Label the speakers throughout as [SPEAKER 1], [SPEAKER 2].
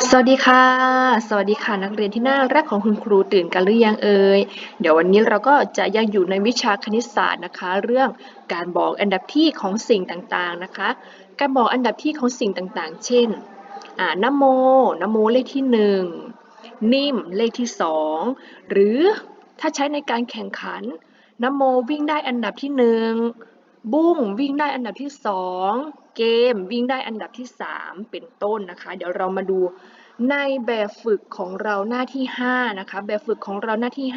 [SPEAKER 1] สวัสดีค่ะ สวัสดีค่ะนักเรียนที่น่ารักของคุณครูตื่นกันหรือยังเอ่ย เดี๋ยววันนี้เราก็จะยังอยู่ในวิชาคณิตศาสตร์นะคะ เรื่องการบอกอันดับที่ของสิ่งต่างๆนะคะ การบอกอันดับที่ของสิ่งต่างๆ เช่นอ่านโมนโมเลขที่หนึ่งนิ่มเลขที่สองหรือถ้าใช้ในการแข่งขันนโมวิ่งได้อันดับที่หนึ่งบุ้งวิ่งได้อันดับที่สอง เกม วิ่งได้อันดับที่สามเป็นต้นนะคะ เดี๋ยวเรามาดูในแบบฝึกของเราหน้าที่ 5 นะคะ แบบฝึกของเราหน้าที่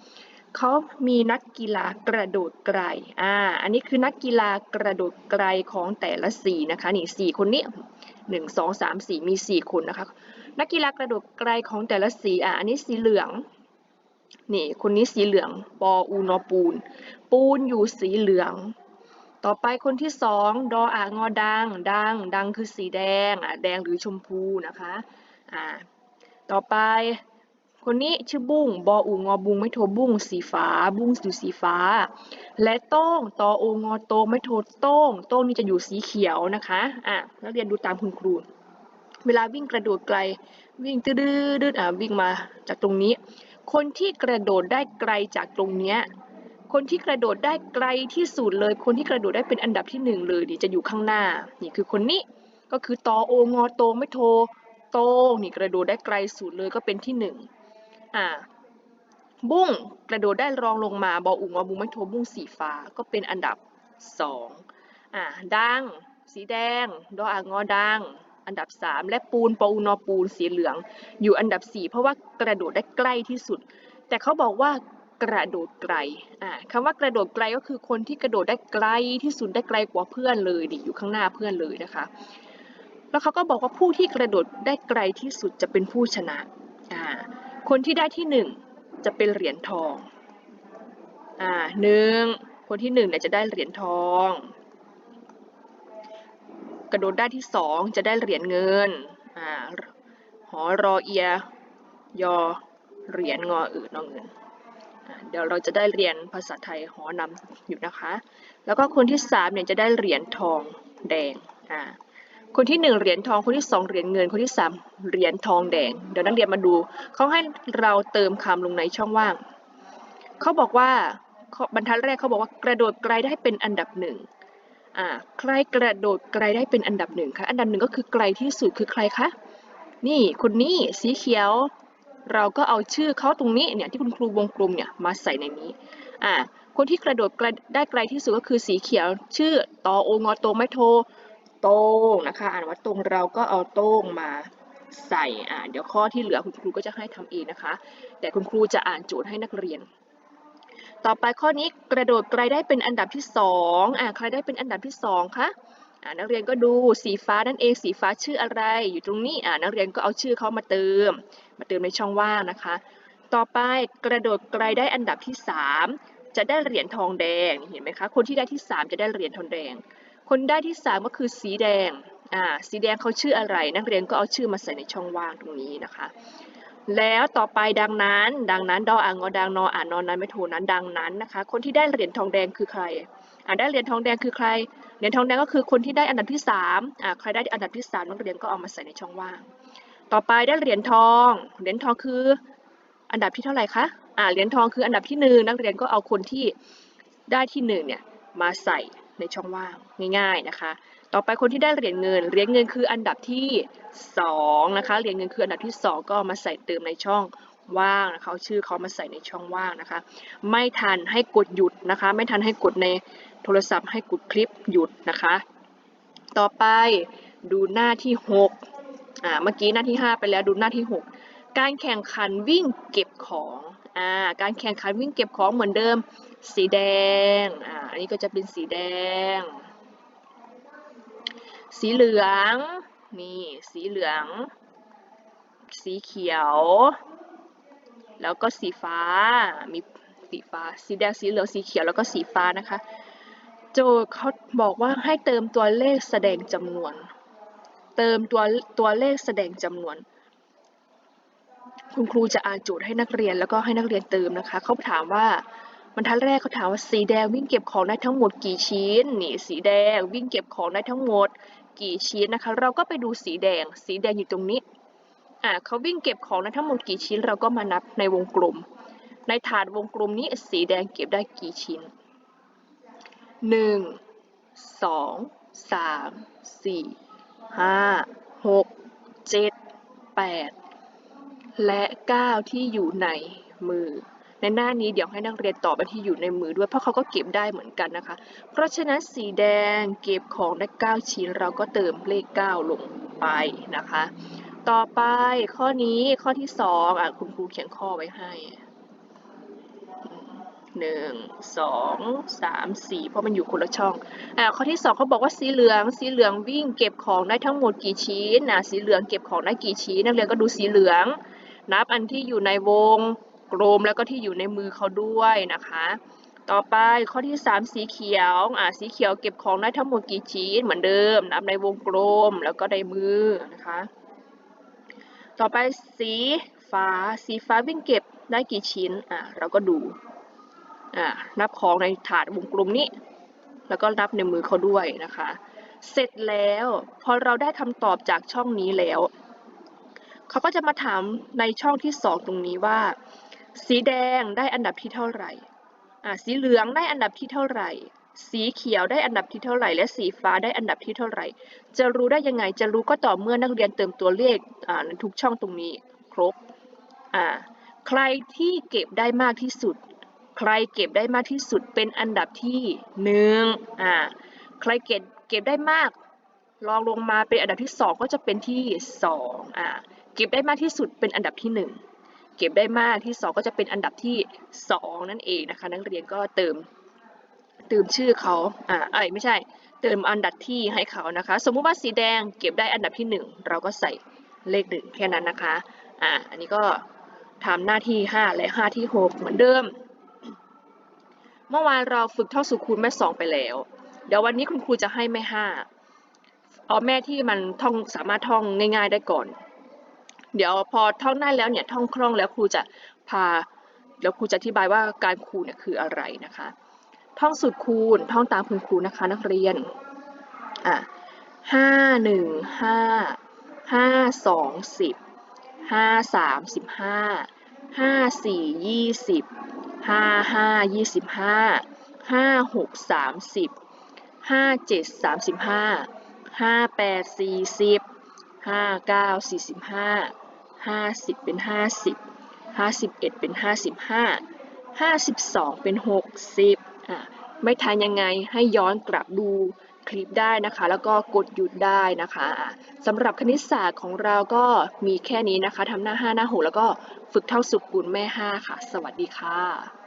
[SPEAKER 1] 5 เขามีนักกีฬากระโดดไกล อ่า อันนี้คือนักกีฬากระโดดไกลของแต่ละสีนะคะ นี่สี่คนนี้หนึ่งสองสามสี่มีสี่คนนะคะ นักกีฬากระโดดไกลของแต่ละสีอ่าอันนี้สีเหลือง นี่คนนี้สีเหลือง ปออูนอปูน ปูนอยู่สีเหลือง ต่อไปคนที่สองดออ่างอดัง ดัง ดังคือสีแดงอะแดงหรือชมพูนะคะอ่าต่อไป คนนี้ชื่อบุ้งบออูงอบุ้งไม่โทบุ้งสีฟ้า บุ้งอยู่สีฟ้า และโต้งตอโองอโตไม่โทโต้งโต้งนี่จะอยู่สีเขียวนะคะอะนักเรียนดูตามคุณครู เวลาวิ่งกระโดดไกล วิ่งตืดๆอะวิ่งมาจากตรงนี้ คนที่กระโดดได้ไกลจากตรงเนี้ย คนที่กระโดดได้ไกลที่สุดเลย คนที่กระโดดได้เป็นอันดับที่หนึ่งเลยนี่จะอยู่ข้างหน้า นี่คือคนนี้ก็คือตอโองอโตไม่โทโต้นี่กระโดดได้ไกลสุดเลยก็เป็นที่หนึ่งอ่าบุ้งกระโดดได้รองลงมาบออุงอบุ้งไม่โทบุ้งสีฟ้าก็เป็นอันดับสองอ่าดังสีแดงดออางอดังอันดับสามและปูนปออูนอปูนสีเหลือง อยู่อันดับสี่เพราะว่ากระโดดได้ใกล้ที่สุด แต่เขาบอกว่า กระโดดไกลอ่าคำว่ากระโดดไกลก็คือคนที่กระโดดได้ไกลที่สุดได้ไกลกว่าเพื่อนเลยดิอยู่ข้างหน้าเพื่อนเลยนะคะ แล้วเขาก็บอกว่าผู้ที่กระโดดได้ไกลที่สุดจะเป็นผู้ชนะอ่าคนที่ได้ที่หนึ่งจะเป็นเหรียญทองอ่าหนึ่งคนที่หนึ่งเนี่ยจะได้เหรียญทอง กระโดดได้ที่สองจะได้เหรียญเงินอ่าหอรอเอียยอเหรียญงออือนอเงิน เดี๋ยวเราจะได้เรียนภาษาไทยหอนำอยู่นะคะ แล้วก็คนที่สามเนี่ยจะได้เหรียญทองแดงอ่าคนที่หนึ่งเหรียญทอง คนที่สองเหรียญเงิน คนที่สามเหรียญทองแดง เดี๋ยวนักเรียนมาดู เขาให้เราเติมคำลงในช่องว่าง เขาบอกว่าบรรทัดแรกเขาบอกว่ากระโดดไกลได้เป็นอันดับหนึ่งอ่า ใครกระโดดไกลได้เป็นอันดับหนึ่งคะ อันดับหนึ่งก็คือไกลที่สุดคือใครคะ นี่คนนี้สีเขียว เราก็เอาชื่อเขาตรงนี้เนี่ยที่คุณครูวงกลมเนี่ยมาใส่ในนี้อ่าคนที่กระโดดได้ไกลที่สุดก็คือสีเขียว ชื่อตอโองอโตไม่โทโต้งนะคะอ่านว่าตรงเราก็เอาโต้งมาใส่อ่าเดี๋ยวข้อที่เหลือคุณครูก็จะให้ทำเองนะคะ แต่คุณครูจะอ่านโจทย์ให้นักเรียน ต่อไปข้อนี้กระโดดไกลได้เป็นอันดับที่สองอ่าใครได้เป็นอันดับที่สองคะ นักเรียนก็ดูสีฟ้านั่นเองสีฟ้าชื่ออะไร อยู่ตรงนี้นักเรียนก็เอาชื่อเขามาเติม มาเติมในช่องว่างนะคะ ต่อไปกระโดดไกลได้อันดับที่สามจะได้เหรียญทองแดงเห็นไหมคะคนที่ได้ที่สามจะได้เหรียญทองแดง คนได้ที่ 3 ก็คือสีแดงอ่าสีแดงเขาชื่ออะไร นักเรียนก็เอาชื่อมาใส่ในช่องว่างตรงนี้นะคะ แล้วต่อไปดังนั้น ดังนั้นดออ่างอดังนออ่านนอนนั้นไม่โทนั้นดังนั้นนะคะ คนที่ได้เหรียญทองแดงคือใคร อ่าได้เหรียญทองแดงคือใคร เหรียญทองแดงก็คือคนที่ได้อันดับที่3อ่าใครได้อันดับที่3นักเรียนก็เอามาใส่ในช่องว่าง ต่อไปได้เหรียญทอง เหรียญทองคืออันดับที่เท่าไหร่คะอ่าเหรียญทองคืออันดับที่หนึ่งนักเรียนก็เอาคนที่ได้ที่หนึ่งเนี่ยมาใส่ในช่องว่างง่าย ๆนะคะ ต่อไปคนที่ได้เหรียญเงิน เหรียญเงินคืออันดับที่2นะคะ เหรียญเงินคืออันดับที่ 2 ก็มาใส่เติมในช่อง ว่างนะคะชื่อเขามาใส่ในช่องว่างนะคะ ไม่ทันให้กดหยุดนะคะ ไม่ทันให้กดในโทรศัพท์ให้กดคลิปหยุดนะคะ ต่อไปดูหน้าที่6อ่าเมื่อกี้หน้าที่ 5 ไปแล้วดูหน้าที่ 6 การแข่งขันวิ่งเก็บของอ่าการแข่งขันวิ่งเก็บของเหมือนเดิม สีแดงอ่าอันนี้ก็จะเป็นสีแดง สีเหลืองนี่สีเหลือง สีเขียว แล้วก็สีฟ้า มีสีฟ้า สีแดง สีเหลือง สีเขียว แล้วก็สีฟ้านะคะ โจทย์เขาบอกว่าให้เติมตัวเลขแสดงจำนวน เติมตัวตัวเลขแสดงจำนวน คุณครูจะอ่านโจทย์ให้นักเรียนแล้วก็ให้นักเรียนเติมนะคะ เขาถามว่าบรรทัดแรกเขาถามว่าสีแดงวิ่งเก็บของได้ทั้งหมดกี่ชิ้น นี่สีแดงวิ่งเก็บของได้ทั้งหมดกี่ชิ้นนะคะ เราก็ไปดูสีแดง สีแดงอยู่ตรงนี้ อ่าเขาวิ่งเก็บของได้ทั้งหมดกี่ชิ้นเราก็มานับในวงกลม ในถาดวงกลมนี้สีแดงเก็บได้กี่ชิ้นหนึ่งสองสามสี่ห้าหกเจ็ดแปดและเก้าที่อยู่ในมือ ในหน้านี้เดี๋ยวให้นักเรียนตอบอันที่อยู่ในมือด้วยเพราะเขาก็เก็บได้เหมือนกันนะคะ เพราะฉะนั้นสีแดงเก็บของได้ 9 ชิ้นเราก็เติมเลข 9 ลงไปนะคะ ต่อไปข้อนี้ข้อที่2อะคุณครูเขียนข้อไว้ให้หนึ่งสองสามสี่เพราะมันอยู่คนละช่องอ่าข้อที่สองเขาบอกว่าสีเหลือง สีเหลืองวิ่งเก็บของได้ทั้งหมดกี่ชิ้นนะสีเหลืองเก็บของได้กี่ชิ้นนักเรียนก็ดูสีเหลือง นับอันที่อยู่ในวงกลมแล้วก็ที่อยู่ในมือเขาด้วยนะคะ ต่อไปข้อที่ 3 สีเขียวอ่าสีเขียวเก็บของได้ทั้งหมดกี่ชิ้นเหมือนเดิม นับในวงกลมแล้วก็ในมือนะคะ ต่อไปสีฟ้า สีฟ้าวิ่งเก็บได้กี่ชิ้น อ่าเราก็ดู อ่านับของในถาดวงกลมนี้ แล้วก็นับในมือเขาด้วยนะคะ เสร็จแล้ว พอเราได้คำตอบจากช่องนี้แล้ว เขาก็จะมาถามในช่องที่สองตรงนี้ว่า สีแดงได้อันดับที่เท่าไหร่ อ่าสีเหลืองได้อันดับที่เท่าไหร่ สีเขียวได้อันดับที่เท่าไหร่ และสีฟ้าได้อันดับที่เท่าไหร่ จะรู้ได้ยังไง จะรู้ก็ต่อเมื่อนักเรียนเติมตัวเลขในทุกช่องตรงนี้ครบ ใครที่เก็บได้มากที่สุด ใครเก็บได้มากที่สุดเป็นอันดับที่หนึ่งอ่าใครเก็บเก็บได้มากลองลงมาเป็นอันดับที่สองก็จะเป็นที่สองอ่าเก็บได้มากที่สุดเป็นอันดับที่หนึ่งเก็บได้มากที่ 2 ก็จะเป็นอันดับที่ 2 นั่นเองนะคะ นักเรียนก็เติม เติมชื่อเขาอ่าเอ้ยไม่ใช่ เติมอันดับที่ให้เขานะคะ สมมุติว่าสีแดงเก็บได้อันดับที่ 1 เราก็ใส่เลขหนึ่งแค่นั้นนะคะอ่าอันนี้ก็ทำหน้าที่ 5 และ 5 ที่ 6 เหมือนเดิม เมื่อวานเราฝึกท่องสุคูณแม่สองไปแล้ว เดี๋ยววันนี้คุณครูจะให้แม่ห้าเอาแม่ที่มันท่องสามารถท่องง่าย ๆได้ก่อน เดี๋ยวพอท่องได้แล้วเนี่ยท่องคล่องแล้วครูจะพาแล้วครูจะอธิบายว่าการคูณเนี่ยคืออะไรนะคะ ท่องสูตรคูณ ท่องตามคุณครูนะคะนักเรียน อะห้าหนึ่งห้าห้าสองสิบห้าสามสิบห้าห้าสี่ยี่สิบห้าห้ายี่สิบห้าห้าหกสามสิบห้าเจ็ดสามสิบห้าห้าแปดสี่สิบห้าเก้าสี่สิบห้าห้าสิบเป็นห้าสิบห้าสิบเอ็ดเป็นห้าสิบห้าห้าสิบสองเป็นหกสิบ ไม่ทันยังไงให้ย้อนกลับดูคลิปได้นะคะ แล้วก็กดหยุดได้นะคะสำหรับคณิตศาสตร์ของเราก็มีแค่นี้นะคะทำหน้า 5 หน้า 6 แล้วก็ฝึกเท่าสุกุลแม่ 5 ค่ะ สวัสดีค่ะ